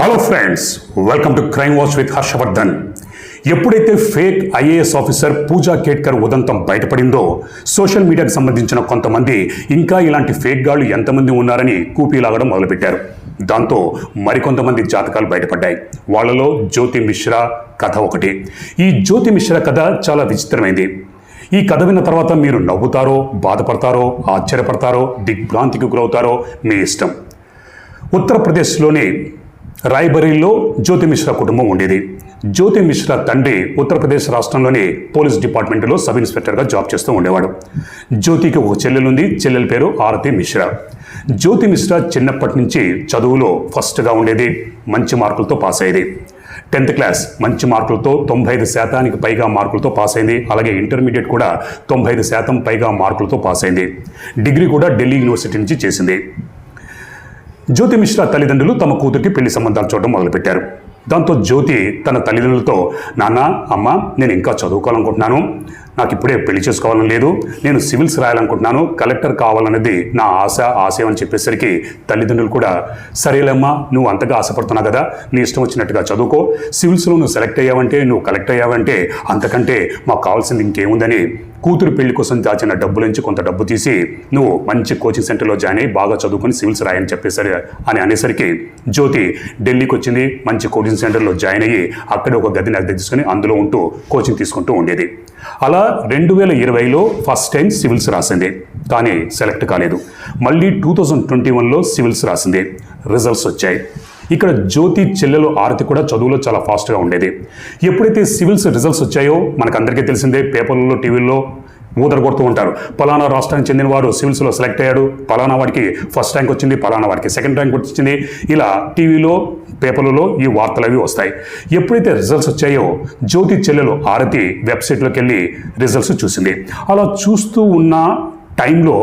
Hello friends welcome to crime watch with Harshavardhan ఎప్పుడైతే fake IAS officer Pooja Khedkar ఉదంతం బయటపడిందో social మీడియాకు సంబంధించిన కొంతమంది ఇంకా ఇలాంటి ఫేక్ గాళ్ళు ఎంతమంది ఉన్నారని కూపీలాగడం మొదలుపెట్టారు. దాంతో మరికొంతమంది జాతకాలు బయటపడ్డాయి. వాళ్ళలో జ్యోతి మిశ్రా కథ ఒకటి. ఈ జ్యోతి మిశ్రా కథ చాలా విచిత్రమైంది. ఈ కథ విన్న తర్వాత మీరు నవ్వుతారో బాధపడతారో ఆశ్చర్యపడతారో దిగ్భ్రాంతికి గురవుతారో మీ ఇష్టం. ఉత్తరప్రదేశ్లోని రాయ్బరీలో జ్యోతి మిశ్రా కుటుంబం ఉండేది. జ్యోతి మిశ్రా తండ్రి ఉత్తరప్రదేశ్ రాష్ట్రంలోని పోలీస్ డిపార్ట్మెంట్లో సబ్ ఇన్స్పెక్టర్గా జాబ్ చేస్తూ ఉండేవాడు. జ్యోతికి ఒక చెల్లెలుంది. చెల్లెల పేరు ఆరతి మిశ్రా. జ్యోతి మిశ్రా చిన్నప్పటి నుంచి చదువులో ఫస్ట్గా ఉండేది. మంచి మార్కులతో పాస్ అయ్యేది. టెన్త్ క్లాస్ మంచి మార్కులతో తొంభై ఐదు శాతానికి పైగా మార్కులతో పాస్ అయింది. అలాగే ఇంటర్మీడియట్ కూడా తొంభై ఐదు శాతం పైగా మార్కులతో పాస్ అయింది. డిగ్రీ కూడా ఢిల్లీ యూనివర్సిటీ నుంచి చేసింది. జ్యోతి మిశ్రా తల్లిదండ్రులు తమ కూతురికి పెళ్ళి సంబంధాలు చూడడం మొదలుపెట్టారు. దాంతో జ్యోతి తన తల్లిదండ్రులతో నాన్న అమ్మ నేను ఇంకా చదువుకోవాలనుకుంటున్నాను. నాకు ఇప్పుడే పెళ్ళి చేసుకోవాలని లేదు. నేను సివిల్స్ రాయాలనుకుంటున్నాను. కలెక్టర్ కావాలన్నది నా ఆశ ఆశయం అని చెప్పేసరికి తల్లిదండ్రులు కూడా సరేలేమ్మా నువ్వు అంతగా ఆశపడుతున్నావు కదా నీ ఇష్టం వచ్చినట్టుగా చదువుకో. సివిల్స్లో నువ్వు సెలెక్ట్ అయ్యావంటే నువ్వు కలెక్ట్ అయ్యావంటే అంతకంటే మాకు కావాల్సింది ఇంకేముందని కూతురు పెళ్ళి కోసం దాచిన డబ్బుల నుంచి కొంత డబ్బు తీసి నువ్వు మంచి కోచింగ్ సెంటర్లో జాయిన్ అయ్యి బాగా చదువుకొని సివిల్స్ రాయని చెప్పేసరి అని అనేసరికి జ్యోతి ఢిల్లీకి వచ్చింది. మంచి కోచింగ్ సెంటర్లో జాయిన్ అయ్యి అక్కడ ఒక గదిని అద్దె తీసుకుని అందులో ఉంటూ కోచింగ్ తీసుకుంటూ ఉండేది. అలా రెండు వేల ఇరవైలో ఫస్ట్ టైం సివిల్స్ రాసింది కానీ సెలెక్ట్ కాలేదు. మళ్ళీ టూ థౌజండ్ ట్వంటీ వన్లో సివిల్స్ రాసింది. రిజల్ట్స్ వచ్చాయి. ఇక్కడ జ్యోతి చెల్లెలు ఆరతి కూడా చదువులో చాలా ఫాస్ట్గా ఉండేది. ఎప్పుడైతే సివిల్స్ రిజల్ట్స్ వచ్చాయో మనకందరికీ తెలిసిందే పేపర్లలో టీవీల్లో ఊదర కొడుతూ ఉంటారు. పలానా రాష్ట్రానికి చెందిన వారు సివిల్స్లో సెలెక్ట్ అయ్యాడు పలానా వాడికి ఫస్ట్ ర్యాంక్ వచ్చింది పలానా వాడికి సెకండ్ ర్యాంక్ వచ్చింది. ఇలా టీవీలో పేపర్లలో ఈ వార్తలు అవి వస్తాయి. ఎప్పుడైతే రిజల్ట్స్ వచ్చాయో జ్యోతి చెల్లెలు ఆరతి వెబ్సైట్లోకి వెళ్ళి రిజల్ట్స్ చూసింది. అలా చూస్తూ ఉన్న టైంలో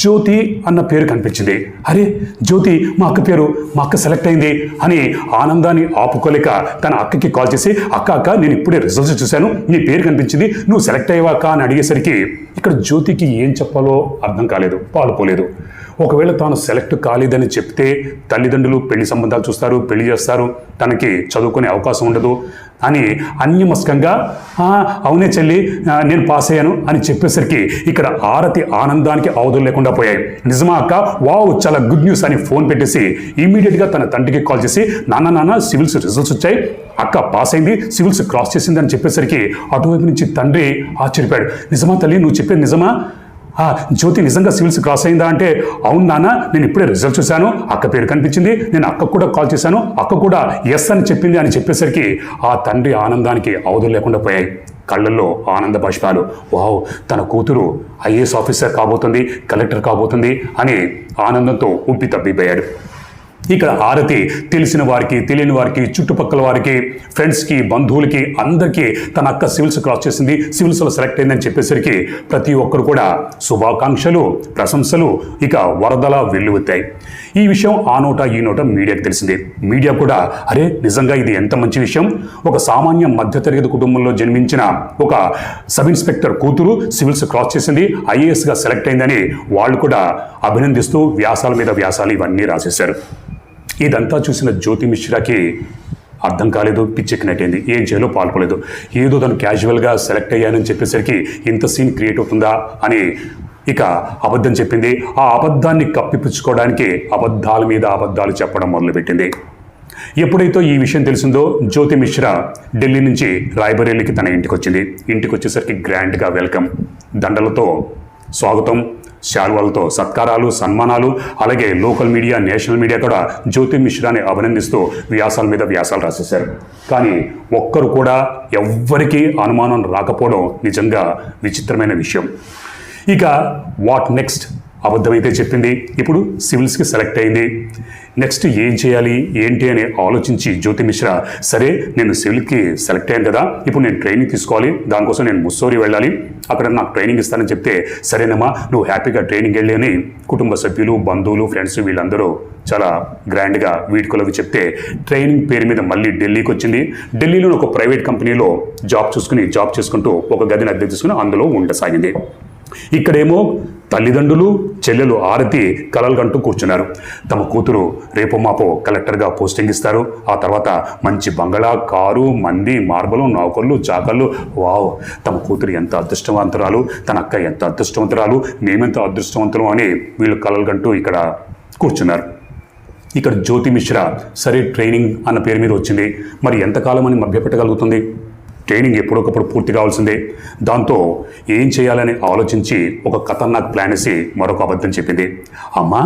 జ్యోతి అన్న పేరు కనిపించింది. అరే జ్యోతి మా అక్క పేరు మా అక్క సెలెక్ట్ అయింది అని ఆనందాన్ని ఆపుకోలేక తన అక్కకి కాల్ చేసి అక్క అక్క నేను ఇప్పుడే రిజల్ట్స్ చూశాను నీ పేరు కనిపించింది నువ్వు సెలెక్ట్ అయ్యావాక అని అడిగేసరికి ఇక్కడ జ్యోతికి ఏం చెప్పాలో అర్థం కాలేదు పాలుపోలేదు ఒకవేళ తాను సెలెక్ట్ కాలేదని చెప్తే తల్లిదండ్రులు పెళ్ళి సంబంధాలు చూస్తారు పెళ్ళి చేస్తారు. తనకి చదువుకునే అవకాశం ఉండదు. అని అన్యమస్కంగా అవునే చెల్లి నేను పాస్ అయ్యాను అని చెప్పేసరికి ఇక్కడ ఆరతి ఆనందానికి అవధులు లేకుండా పోయాయి. నిజమా అక్క? వావ్ చాలా గుడ్ న్యూస్ అని ఫోన్ పెట్టేసి ఇమీడియట్గా తన తండ్రికి కాల్ చేసి నాన్న నాన్న సివిల్స్ రిజల్ట్స్ వచ్చాయి. అక్క పాస్ అయింది సివిల్స్ క్రాస్ చేసింది అని చెప్పేసరికి అటువైపు నుంచి తండ్రి ఆశ్చర్యపోయాడు. నిజమా తల్లి నువ్వు చెప్పేది నిజమా? జ్యోతి నిజంగా సివిల్స్ క్రాస్ అయిందా అంటే అవును నాన్న నేను ఇప్పుడే రిజల్ట్ చూశాను అక్క పేరు కనిపించింది నేను అక్క కూడా కాల్ చేశాను అక్క కూడా ఎస్ అని చెప్పింది అని చెప్పేసరికి ఆ తండ్రి ఆనందానికి అవధులు లేకుండా పోయాయి. కళ్ళల్లో ఆనంద బాష్పాలు. వావ్ తన కూతురు ఐఏఎస్ ఆఫీసర్ కాబోతుంది కలెక్టర్ కాబోతుంది అని ఆనందంతో ఉబ్బి తబ్బిపోయాడు ఇక్కడ ఆరతి తెలిసిన వారికి తెలియని వారికి చుట్టుపక్కల వారికి ఫ్రెండ్స్కి బంధువులకి అందరికీ తన అక్క సివిల్స్ క్రాస్ చేసింది. సివిల్స్లో సెలెక్ట్ అయిందని చెప్పేసరికి ప్రతి ఒక్కరు కూడా శుభాకాంక్షలు ప్రశంసలు ఇక వరదలా వెల్లువెత్తాయి. ఈ విషయం ఆ నోట ఈ నోట మీడియాకు తెలిసింది. మీడియా కూడా అరే నిజంగా ఇది ఎంత మంచి విషయం? ఒక సామాన్య మధ్యతరగతి కుటుంబంలో జన్మించిన ఒక సబ్ ఇన్స్పెక్టర్ కూతురు సివిల్స్ క్రాస్ చేసింది. ఐఏఎస్గా సెలెక్ట్ అయిందని వాళ్ళు కూడా అభినందిస్తూ వ్యాసాల మీద వ్యాసాలు ఇవన్నీ రాసేశారు. ఇదంతా చూసిన జ్యోతి మిశ్రాకి అర్థం కాలేదు పిచ్చెక్కినట్టయింది ఏం చేయాలో పాల్పోలేదు ఏదో తను క్యాజువల్గా సెలెక్ట్ అయ్యానని చెప్పేసరికి ఇంత సీన్ క్రియేట్ అవుతుందా అని ఇక అబద్ధం చెప్పింది. ఆ అబద్ధాన్ని కప్పిపుచ్చుకోవడానికి అబద్ధాల మీద అబద్ధాలు చెప్పడం మొదలుపెట్టింది. ఎప్పుడైతే ఈ విషయం తెలిసిందో జ్యోతి మిశ్రా ఢిల్లీ నుంచి రాయ్బరేలీకి తన ఇంటికి వచ్చింది ఇంటికి వచ్చేసరికి గ్రాండ్గా వెల్కమ్ దండలతో స్వాగతం. శాల్వాలతో సత్కారాలు సన్మానాలు అలాగే లోకల్ మీడియా నేషనల్ మీడియా కూడా జ్యోతి మిశ్రాని అభినందిస్తూ వ్యాసాల మీద వ్యాసాలు రాసేశారు. కానీ ఒక్కరు కూడా ఎవ్వరికీ అనుమానం రాకపోవడం నిజంగా విచిత్రమైన విషయం. ఇక వాట్ నెక్స్ట్? అబద్ధమైతే చెప్పింది ఇప్పుడు సివిల్స్కి సెలెక్ట్ అయింది. నెక్స్ట్ ఏం చేయాలి ఏంటి అని ఆలోచించి జ్యోతి మిశ్రా సరే నేను సివిల్కి సెలెక్ట్ అయ్యాను కదా ఇప్పుడు నేను ట్రైనింగ్ తీసుకోవాలి దానికోసం నేను ముస్సోరి వెళ్ళాలి అక్కడ నాకు ట్రైనింగ్ ఇస్తానని చెప్తే సరేనమ్మా నువ్వు హ్యాపీగా ట్రైనింగ్ వెళ్ళి అని కుటుంబ సభ్యులు బంధువులు ఫ్రెండ్స్ వీళ్ళందరూ చాలా గ్రాండ్గా వీడ్కోలవి చెప్తే ట్రైనింగ్ పేరు మీద మళ్ళీ ఢిల్లీకి వచ్చింది. ఢిల్లీలో ఒక ప్రైవేట్ కంపెనీలో జాబ్ చూసుకుని జాబ్ చేసుకుంటూ ఒక గదిని అద్దె తీసుకుని అందులో ఉండసాగింది. ఇక్కడేమో తల్లిదండ్రులు చెల్లెలు ఆరతి కలలు కంటూ కూర్చున్నారు. తమ కూతురు రేపు మాపో కలెక్టర్గా పోస్టింగ్ ఇస్తారు. ఆ తర్వాత మంచి బంగళా కారు మంది మార్బలు నౌకర్లు జాకర్లు. వావ్! తమ కూతురు ఎంత అదృష్టవంతురాలు తన అక్క ఎంత అదృష్టవంతురాలు మేమెంత అదృష్టవంతులం అని వీళ్ళు కలలు కంటూ ఇక్కడ కూర్చున్నారు. ఇక్కడ జ్యోతి మిశ్రా సరే ట్రైనింగ్ అన్న పేరు మీద వచ్చింది. మరి ఎంతకాలం అని మభ్యపెట్టగలుగుతుంది? ట్రైనింగ్ ఎప్పుడొకప్పుడు పూర్తి కావాల్సిందే. దాంతో ఏం చేయాలని ఆలోచించి ఒక ఖతర్నాక్ ప్లాన్ వేసి మరొక అబద్ధం చెప్పింది. అమ్మా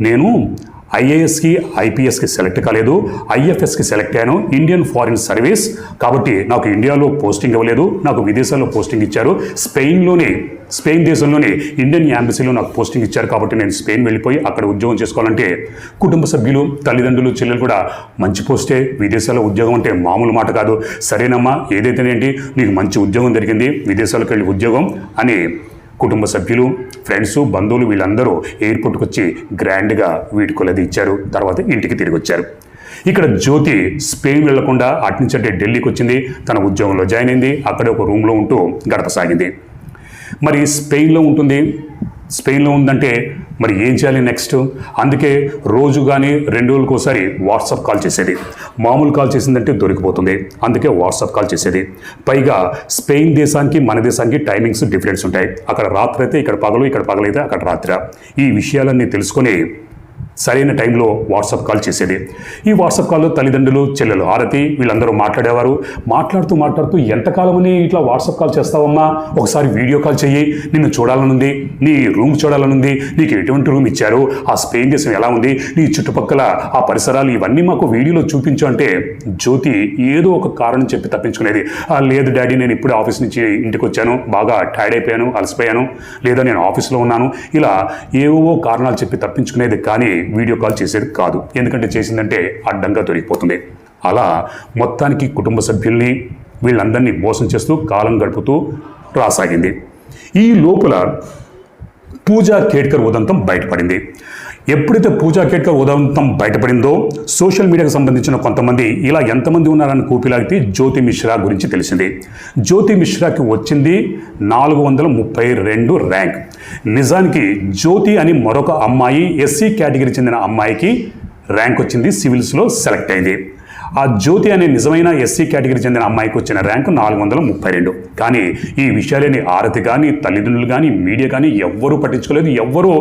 నేను ఐఏఎస్కి ఐపీఎస్కి సెలెక్ట్ కాలేదు. ఐఎఫ్ఎస్కి సెలెక్ట్ అయ్యాను. Indian foreign service. కాబట్టి నాకు ఇండియాలో పోస్టింగ్ ఇవ్వలేదు. నాకు విదేశాల్లో పోస్టింగ్ ఇచ్చారు. స్పెయిన్లోనే స్పెయిన్ దేశంలోనే ఇండియన్ ఎంబసీలో నాకు పోస్టింగ్ ఇచ్చారు. కాబట్టి నేను స్పెయిన్ వెళ్ళిపోయి అక్కడ ఉద్యోగం చేసుకోవాలంటే కుటుంబ సభ్యులు తల్లిదండ్రులు చెల్లెలు కూడా మంచి పోస్టే. విదేశాల్లో ఉద్యోగం అంటే మామూలు మాట కాదు. సరేనమ్మా ఏదైతేనేంటి? నీకు మంచి ఉద్యోగం దొరికింది. విదేశాలకు వెళ్ళి ఉద్యోగం అని కుటుంబ సభ్యులు ఫ్రెండ్స్ బంధువులు వీళ్ళందరూ ఎయిర్పోర్ట్కి వచ్చి గ్రాండ్గా వీటి ఇచ్చారు. తర్వాత ఇంటికి తిరిగి వచ్చారు. ఇక్కడ జ్యోతి స్పెయిన్ వెళ్ళకుండా అట్నుంచంటే ఢిల్లీకి వచ్చింది. తన ఉద్యోగంలో జాయిన్ అయింది. అక్కడే ఒక రూమ్లో ఉంటూ గడపసాగింది. మరి స్పెయిన్లో ఉంటుంది. స్పెయిన్లో ఉందంటే మరి ఏం చేయాలి నెక్స్ట్? అందుకే రోజు కానీ రెండు రోజులకు ఒకసారి వాట్సాప్ కాల్ చేసేది. మామూలు కాల్ చేసిందంటే దొరికిపోతుంది. అందుకే వాట్సాప్ కాల్ చేసేది. పైగా స్పెయిన్ దేశానికి మన దేశానికి టైమింగ్స్ డిఫరెన్స్ ఉంటాయి. అక్కడ రాత్రి అయితే ఇక్కడ పగలు ఇక్కడ పగలైతే అక్కడ రాత్రి. ఈ విషయాలన్నీ తెలుసుకొని సరైన టైంలో వాట్సాప్ కాల్ చేసేది. ఈ వాట్సాప్ కాల్లో తల్లిదండ్రులు చెల్లెలు ఆరతి వీళ్ళందరూ మాట్లాడేవారు. మాట్లాడుతూ మాట్లాడుతూ ఎంతకాలమని ఇట్లా వాట్సాప్ కాల్ చేస్తావమ్మా? ఒకసారి వీడియో కాల్ చెయ్యి. నిన్ను చూడాలనుంది. నీ రూమ్ చూడాలనుంది. నీకు ఎటువంటి రూమ్ ఇచ్చారు? ఆ స్పెయిన్ దేశం ఎలా ఉంది? నీ చుట్టుపక్కల ఆ పరిసరాలు ఇవన్నీ మాకు వీడియోలో చూపించు అంటే జ్యోతి ఏదో ఒక కారణం చెప్పి తప్పించుకునేది. లేదు డాడీ నేను ఇప్పుడే ఆఫీస్ నుంచి ఇంటికి వచ్చాను బాగా టైర్డ్ అయిపోయాను అలసిపోయాను. లేదా నేను ఆఫీస్లో ఉన్నాను. ఇలా ఏవో కారణాలు చెప్పి తప్పించుకునేది. కానీ వీడియో కాల్ చేసేది కాదు. ఎందుకంటే చేసిందంటే అడ్డంగా దొరికిపోతుంది అలా మొత్తానికి కుటుంబ సభ్యుల్ని వీళ్ళందరినీ మోసం చేస్తూ కాలం గడుపుతూ రాసాగింది. ఈ లోపల పూజా కేట్కర్ ఉదంతం బయటపడింది. ఎప్పుడైతే పూజా కేట్కర్ ఉదంతం బయటపడిందో సోషల్ మీడియాకు సంబంధించిన కొంతమంది ఇలా ఎంతమంది ఉన్నారని కూపిలాగితే జ్యోతి మిశ్రా గురించి తెలిసింది. జ్యోతి మిశ్రాకి వచ్చింది నాలుగు వందల ముప్పై రెండు ర్యాంక్. నిజానికి జ్యోతి అని మరొక అమ్మాయి ఎస్సీ కేటగిరీ చెందిన అమ్మాయికి ర్యాంక్ వచ్చింది సివిల్స్లో సెలెక్ట్ అయింది. ఆ జ్యోతి అనే నిజమైన ఎస్సీ కేటగిరీ చెందిన అమ్మాయికి వచ్చిన ర్యాంకు నాలుగు వందల ముప్పై రెండు. కానీ ఈ విషయాలని ఆరతి కానీ తల్లిదండ్రులు కానీ మీడియా కానీ ఎవ్వరూ పట్టించుకోలేదు ఎవ్వరూ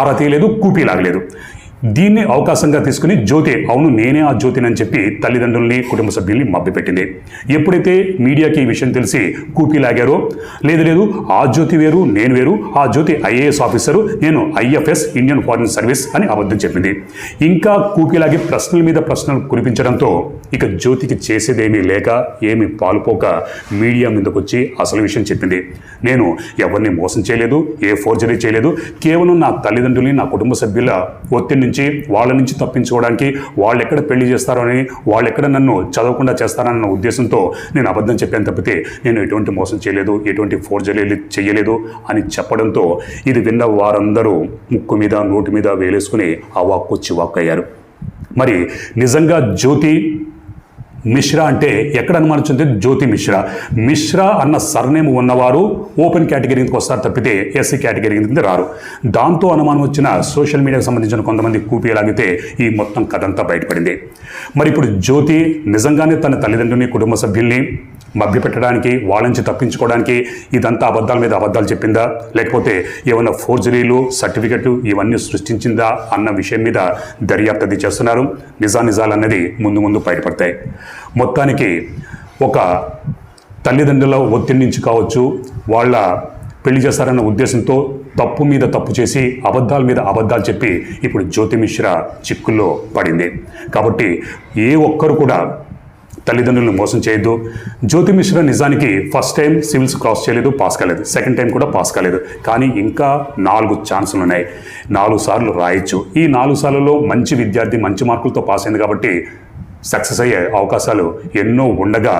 ఆరా తీయలేదు కూపీ లాగలేదు. దీన్ని అవకాశంగా తీసుకుని జ్యోతి అవును నేనే ఆ జ్యోతిని అని చెప్పి తల్లిదండ్రుల్ని కుటుంబ సభ్యుల్ని మభ్యపెట్టింది. ఎప్పుడైతే మీడియాకి ఈ విషయం తెలిసి కూపీ లాగారో లేదు లేదు ఆ జ్యోతి వేరు నేను వేరు ఆ జ్యోతి ఐఏఎస్ ఆఫీసరు నేను ఐఎఫ్ఎస్ ఇండియన్ ఫారిన్ సర్వీస్ అని అబద్ధం చెప్పింది. ఇంకా కూపీలాగి ప్రశ్నల మీద ప్రశ్నలు కురిపించడంతో ఇక జ్యోతికి చేసేదేమీ లేక ఏమి పాలుపోక మీడియా మీదకి వచ్చి అసలు విషయం చెప్పింది. నేను ఎవరిని మోసం చేయలేదు ఏ ఫోర్జరీ చేయలేదు కేవలం నా తల్లిదండ్రుల్ని నా కుటుంబ సభ్యుల ఒత్తిడి నుంచి వాళ్ళ నుంచి తప్పించుకోవడానికి వాళ్ళు ఎక్కడ పెళ్ళి చేస్తారో అని వాళ్ళు ఎక్కడ నన్ను చదవకుండా చేస్తారన్న ఉద్దేశంతో నేను అబద్ధం చెప్పాను తప్పితే నేను ఎటువంటి మోసం చేయలేదు ఎటువంటి ఫోర్జరీ చేయలేదు అని చెప్పడంతో ఇది విన్న వారందరూ ముక్కు మీద నోటి మీద వేలేసుకుని ఆ వాక్కు చివాక్ అయ్యారు మరి నిజంగా జ్యోతి మిశ్రా అంటే ఎక్కడ అనుమానించింది? జ్యోతి మిశ్రా. మిశ్రా అన్న సర్నేమ్ ఉన్నవారు ఓపెన్ కేటగిరీ కిందకి వస్తారు తప్పితే ఎస్సీ కేటగిరీ కింద రారు. దాంతో అనుమానం వచ్చిన సోషల్ మీడియాకు సంబంధించిన కొంతమంది కూపీలాగితే ఈ మొత్తం కథ అంతా బయటపడింది. మరి ఇప్పుడు జ్యోతి నిజంగానే తన తల్లిదండ్రుని కుటుంబ సభ్యుల్ని మభ్యపెట్టడానికి వాళ్ళ నుంచి తప్పించుకోవడానికి ఇదంతా అబద్ధాల మీద అబద్ధాలు చెప్పిందా? లేకపోతే ఏమైనా ఫోర్జరీలు సర్టిఫికెట్లు ఇవన్నీ సృష్టించిందా అన్న విషయం మీద దర్యాప్తు అది చేస్తున్నారు. నిజానిజాలు అన్నది ముందు ముందు బయటపడతాయి. మొత్తానికి ఒక తల్లిదండ్రుల ఒత్తిడి నుంచి కావచ్చు వాళ్ళ పెళ్ళి చేస్తారన్న ఉద్దేశంతో తప్పు మీద తప్పు చేసి అబద్ధాల మీద అబద్ధాలు చెప్పి ఇప్పుడు జ్యోతిమిశ్ర చిక్కుల్లో పడింది. కాబట్టి ఏ ఒక్కరు కూడా తల్లిదండ్రులను మోసం చేయొద్దు. జ్యోతి మిశ్రా నిజానికి ఫస్ట్ టైం సివిల్స్ క్రాస్ చేయలేదు పాస్ కాలేదు. సెకండ్ టైం కూడా పాస్ కాలేదు. కానీ ఇంకా నాలుగు ఛాన్సులు ఉన్నాయి. నాలుగు సార్లు రాయొచ్చు. ఈ నాలుగు సార్లలో మంచి విద్యార్థి మంచి మార్కులతో పాస్ అయింది కాబట్టి సక్సెస్ అయ్యే అవకాశాలు ఎన్నో ఉండగా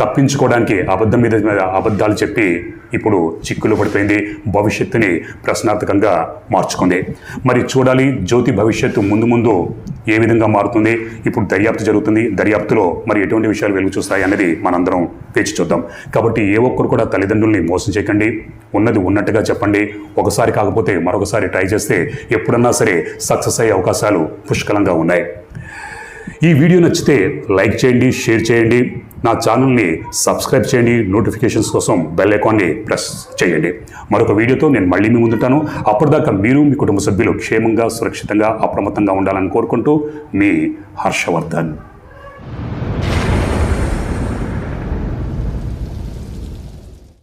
తప్పించుకోవడానికి అబద్ధం మీద మీద అబద్ధాలు చెప్పి ఇప్పుడు చిక్కులు పడిపోయింది. భవిష్యత్తుని ప్రశ్నార్థకంగా మార్చుకుంది. మరి చూడాలి జ్యోతి భవిష్యత్తు ముందు ముందు ఏ విధంగా మారుతుంది? ఇప్పుడు దర్యాప్తు జరుగుతుంది. దర్యాప్తులో మరి ఎటువంటి విషయాలు వెలుగు చూస్తాయి అనేది మనందరం వేచి చూద్దాం. కాబట్టి ఏ ఒక్కరు కూడా తల్లిదండ్రుల్ని మోసం చేయకండి. ఉన్నది ఉన్నట్టుగా చెప్పండి. ఒకసారి కాకపోతే మరొకసారి ట్రై చేస్తే ఎప్పుడన్నా సరే సక్సెస్ అయ్యే అవకాశాలు పుష్కలంగా ఉన్నాయి. ఈ వీడియో నచ్చితే లైక్ చేయండి షేర్ చేయండి. నా ఛానల్ని సబ్స్క్రైబ్ చేయండి నోటిఫికేషన్స్ కోసం బెల్ ఐకాన్ని ప్రెస్ చేయండి. మరొక వీడియోతో నేను మళ్ళీ మీ ముందుంటాను. అప్పటిదాకా మీరు మీ కుటుంబ సభ్యులు క్షేమంగా సురక్షితంగా అప్రమత్తంగా ఉండాలని కోరుకుంటూ మీ హర్షవర్ధన్.